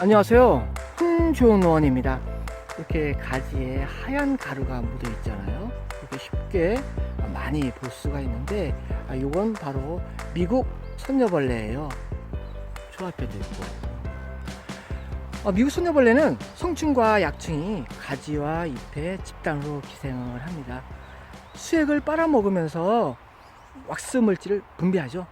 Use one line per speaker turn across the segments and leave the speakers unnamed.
안녕하세요. 훈조원입니다. 이렇게 가지에 하얀 가루가 묻어 있잖아요. 이렇게 쉽게 많이 볼 수가 있는데, 아, 이건 바로 미국 선녀벌레예요. 저 앞에도 있고. 어, 미국 선녀벌레는 성충과 약충이 가지와 잎에 집단으로 기생을 합니다. 수액을 빨아먹으면서 왁스 물질을 분비하죠.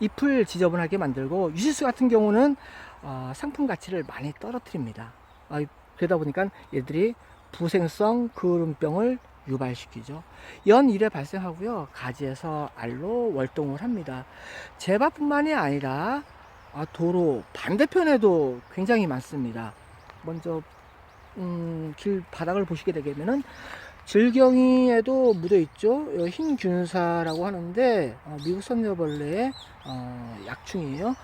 잎을 지저분하게 만들고 유실수 같은 경우는 어, 상품 가치를 많이 떨어뜨립니다. 아, 그러다 보니까 얘들이 부생성 그름병을 유발시키죠. 연 1회 발생하고요. 가지에서 알로 월동을 합니다. 제밥뿐만이 아니라 아, 도로 반대편에도 굉장히 많습니다. 먼저 음, 길 바닥을 보시게 되면은 질경이에도 묻어 있죠. 흰 균사라고 하는데 어, 미국 선녀벌레의 어, 약충이에요.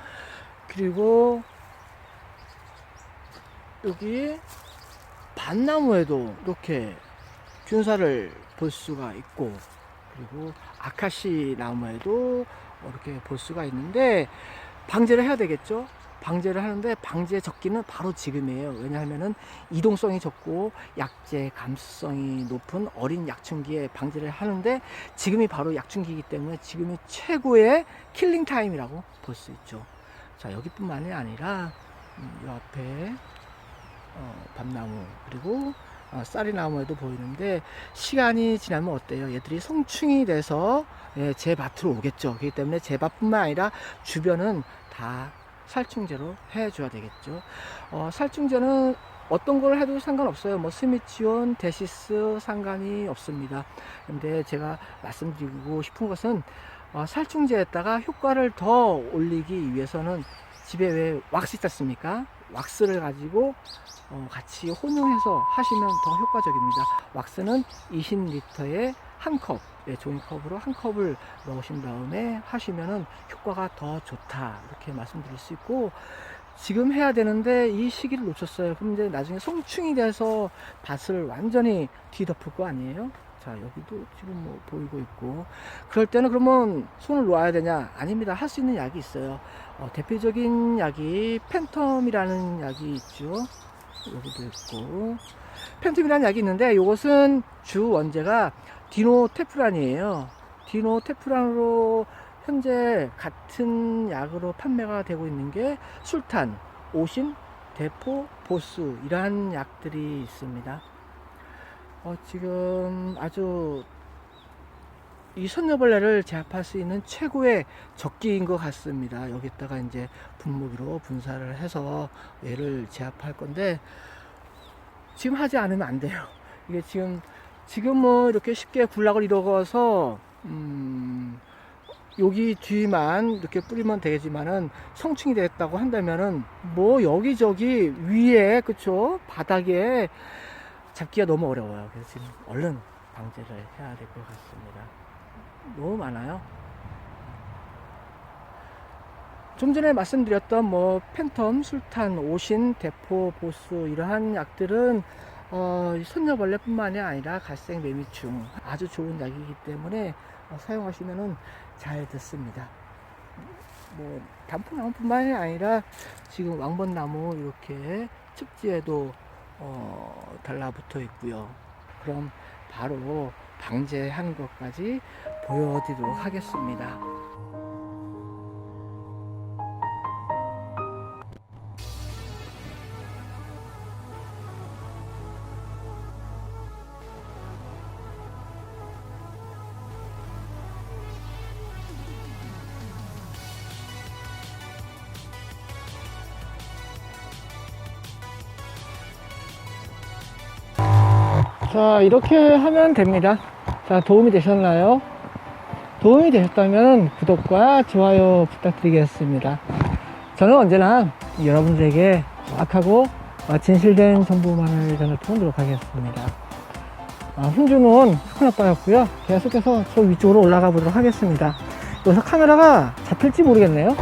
그리고 여기 밭나무에도 이렇게 균사를 볼 수가 있고 그리고 아카시 나무에도 이렇게 볼 수가 있는데 방제를 해야 되겠죠. 방제를 하는데 방제 적기는 바로 지금이에요. 왜냐하면은 이동성이 적고 약제 감수성이 높은 어린 약충기에 방제를 하는데 지금이 바로 약충기이기 때문에 지금이 최고의 킬링 타임이라고 볼 수 있죠. 자 여기뿐만이 아니라 음, 이 앞에 어, 밤나무 그리고 어, 쌀이나무에도 보이는데 시간이 지나면 어때요? 얘들이 성충이 돼서 예, 제 밭으로 오겠죠. 그렇기 때문에 제 밭뿐만 아니라 주변은 다 살충제로 해줘야 되겠죠. 어, 살충제는 어떤 걸 해도 상관없어요. 뭐 스미치온, 데시스 상관이 없습니다. 근데 제가 말씀드리고 싶은 것은 어, 살충제에다가 효과를 더 올리기 위해서는 집에 왜 왁스 있지 않습니까? 왁스를 가지고 어, 같이 혼용해서 하시면 더 효과적입니다. 왁스는 20리터에 한 컵, 네, 종이컵으로 한 컵을 넣으신 다음에 하시면은 효과가 더 좋다. 이렇게 말씀드릴 수 있고, 지금 해야 되는데 이 시기를 놓쳤어요. 그럼 이제 나중에 성충이 돼서 밭을 완전히 뒤덮을 거 아니에요? 자, 여기도 지금 뭐 보이고 있고. 그럴 때는 그러면 손을 놓아야 되냐? 아닙니다. 할 수 있는 약이 있어요. 어, 대표적인 약이 팬텀이라는 약이 있죠. 여기도 있고. 팬텀이라는 약이 있는데 이것은 주 원제가 디노테프란이에요. 디노테프란으로 현재 같은 약으로 판매가 되고 있는 게 술탄, 오신, 대포, 보스 이러한 약들이 있습니다. 어, 지금 아주 이 선녀벌레를 제압할 수 있는 최고의 적기인 것 같습니다. 여기다가 이제 분무기로 분사를 해서 얘를 제압할 건데 지금 하지 않으면 안 돼요. 이게 지금 지금 뭐 이렇게 쉽게 군락을 이루어서 음, 여기 뒤만 이렇게 뿌리면 되겠지만은 성충이 됐다고 한다면은 뭐 여기저기 위에 그쵸 바닥에 잡기가 너무 어려워요. 그래서 지금 얼른 방제를 해야 될 것 같습니다. 너무 많아요. 좀 전에 말씀드렸던 뭐 팬텀, 술탄, 오신, 대포, 보스 이러한 약들은 어, 이 손녀벌레뿐만이 아니라 갈색 매미충 아주 좋은 약이기 때문에 어, 사용하시면은 잘 듣습니다. 뭐 단풍나무뿐만이 아니라 지금 왕번나무 이렇게 습지에도 어, 달라붙어 있고요. 그럼 바로 방제하는 것까지 보여드리도록 하겠습니다. 자, 이렇게 하면 됩니다. 자, 도움이 되셨나요? 도움이 되셨다면 구독과 좋아요 부탁드리겠습니다. 저는 언제나 여러분들에게 정확하고 어, 진실된 정보만을 전해드리도록 하겠습니다. 아, 훈주는 큰 아빠였고요. 계속해서 저 위쪽으로 올라가 보도록 하겠습니다. 여기서 카메라가 잡힐지 모르겠네요.